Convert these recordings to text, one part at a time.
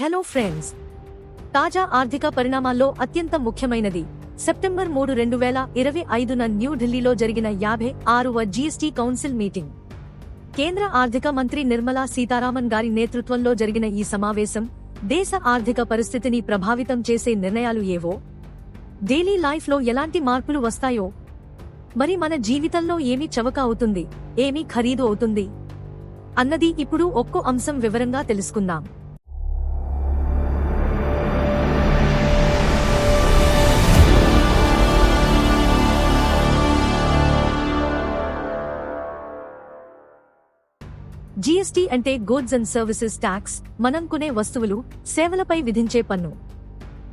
Hello friends తాజా ఆర్థిక పరిణామాల్లో అత్యంత ముఖ్యమైనది. సెప్టెంబర్ మూడు రెండు వేల ఇరవై ఐదున న్యూఢిల్లీలో జరిగిన యాభై ఆరువ జీఎస్టీ కౌన్సిల్ మీటింగ్. కేంద్ర ఆర్థిక మంత్రి నిర్మలా సీతారామన్ గారి నేతృత్వంలో జరిగిన ఈ సమావేశం దేశ ఆర్థిక పరిస్థితిని ప్రభావితం చేసే నిర్ణయాలు ఏవో? డైలీ లైఫ్లో ఎలాంటి మార్పులు వస్తాయో? మరి మన జీవితంలో ఏమి చవక అవుతుంది? ఏమి ఖరీదు అవుతుంది? అన్నది ఇప్పుడు ఒక్కో అంశం వివరంగా తెలుసుకుందాం. జీఎస్టీ అంటే గూడ్స్ అండ్ సర్వీసెస్ ట్యాక్స్ మనం కొనే వస్తువులు సేవలపై విధించే పన్ను.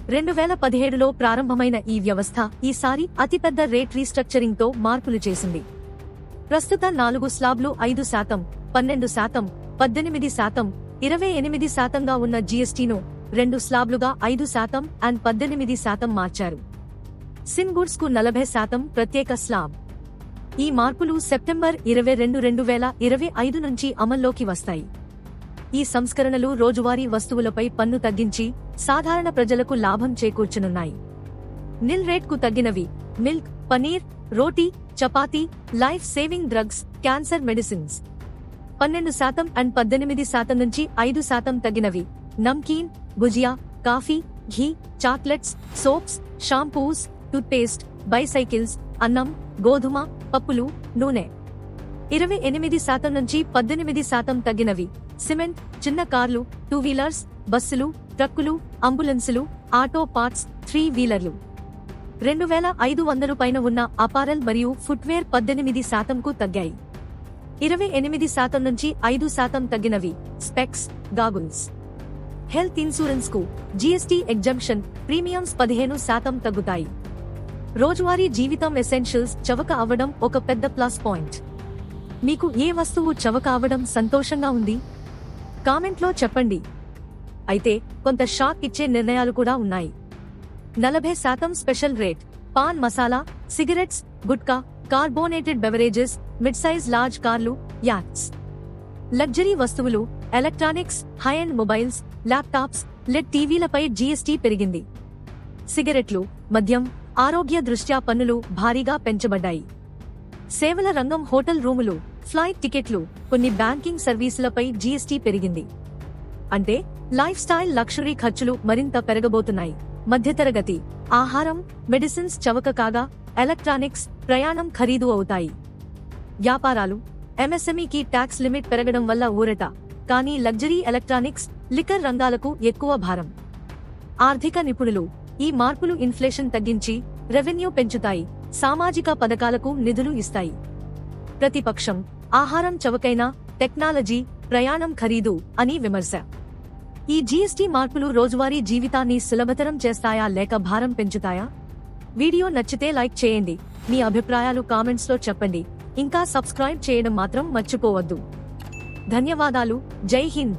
రెండు వేల పదిహేడులో ప్రారంభమైన ఈ వ్యవస్థ ఈసారి అతిపెద్ద రేట్ రీస్ట్రక్చరింగ్తో మార్పులు చేసింది. ప్రస్తుత నాలుగు స్లాబ్లు ఐదు శాతం పన్నెండు శాతం పద్దెనిమిది శాతం ఇరవై ఎనిమిది శాతంగా ఉన్న జీఎస్టీను రెండు స్లాబ్లుగా ఐదు శాతం అండ్ పద్దెనిమిది శాతం మార్చారు. సిన్ గుడ్స్కు నలభై శాతం ప్రత్యేక స్లాబ్. ఈ మార్పులు సెప్టెంబర్ ఇరవై రెండు రెండు వేల ఇరవై ఐదు నుంచి అమల్లోకి వస్తాయి. ఈ సంస్కరణలు రోజువారీ వస్తువులపై పన్ను తగ్గించి సాధారణ ప్రజలకు లాభం చేకూర్చనున్నాయి. నిల్ రేట్కు తగ్గినవి milk paneer roti chapati life saving drugs cancer medicines. పన్నెండు శాతం అండ్ పద్దెనిమిది శాతం నుంచి ఐదు శాతం తగ్గినవి namkeen bhujia coffee ghee chocolates soaps shampoos toothpaste bicycles అన్నం గోధుమ పప్పులు నూనె. ఇరవై ఎనిమిది శాతం నుంచి పద్దెనిమిది శాతం తగ్గినవి. సిమెంట్ చిన్న కార్లు టూ వీలర్స్ బస్సులు ట్రక్కులు అంబులెన్సులు ఆటో పార్ట్స్ త్రీ వీలర్లు. రెండు వేల ఐదు వందలు పైన ఉన్న అపారల్ మరియు ఫుట్వేర్ పద్దెనిమిది శాతంకు తగ్గాయి. ఇరవై ఎనిమిది శాతం నుంచి ఐదు శాతం తగ్గినవి. Specs goggles. హెల్త్ ఇన్సూరెన్స్కు జీఎస్టీ ఎగ్జంప్షన్ ప్రీమియమ్స్ పదిహేను శాతం తగ్గుతాయి. రోజువారీ జీవితం ఎసెన్షియల్స్ చవక అవ్వడం ఒక పెద్ద ప్లస్ పాయింట్ మీకు ఏ వస్తువు చవక అవ్వడం సంతోషంగా ఉంది? కామెంట్లో చెప్పండి. అయితే కొంత షాక్ ఇచ్చే నిర్ణయాలు కూడా ఉన్నాయి. నలభై శాతం special rate paan masala cigarettes gutka carbonated beverages mid size large కార్లు యాక్ట్స్. లగ్జరీ వస్తువులు electronics high and mobiles laptops LED టీవీలపై GST పెరిగింది. సిగరెట్లు మద్యం ఆరోగ్య దృష్ట్యా పన్నులు భారీగా పెంచబడ్డాయి. సేవల రంగం హోటల్ రూములు ఫ్లైట్ టికెట్లు కొన్ని బ్యాంకింగ్ సర్వీసులపై జీఎస్టీ పెరిగింది. అంటే లైఫ్ స్టైల్ లక్షరీ ఖర్చులు మరింత పెరగబోతున్నాయి. మధ్యతరగతి ఆహారం మెడిసిన్స్ చవక కాగా ఎలక్ట్రానిక్స్ ప్రయాణం ఖరీదు అవుతాయి. వ్యాపారాలు ఎంఎస్ఎంఈకి ట్యాక్స్ లిమిట్ పెరగడం వల్ల ఊరట కానీ లగ్జరీ ఎలక్ట్రానిక్స్ లికర్ రంగాలకు ఎక్కువ భారం. ఆర్థిక నిపుణులు ఈ మార్పులు ఇన్ఫ్లేషన్ తగ్గించి రెవెన్యూ పెంచుతాయి సామాజిక పథకాలకు నిధులు ఇస్తాయి. ప్రతిపక్షం ఆహారం చవకైన టెక్నాలజీ ప్రయాణం ఖరీదు అని విమర్శ. ఈ జీఎస్టీ మార్పులు రోజువారీ జీవితాన్ని సులభతరం చేస్తాయా లేక భారం పెంచుతాయా? వీడియో నచ్చితే లైక్ చేయండి. మీ అభిప్రాయాలు కామెంట్స్లో చెప్పండి. ఇంకా సబ్స్క్రైబ్ చేయడం మాత్రం మర్చిపోవద్దు. ధన్యవాదాలు. జై హింద్.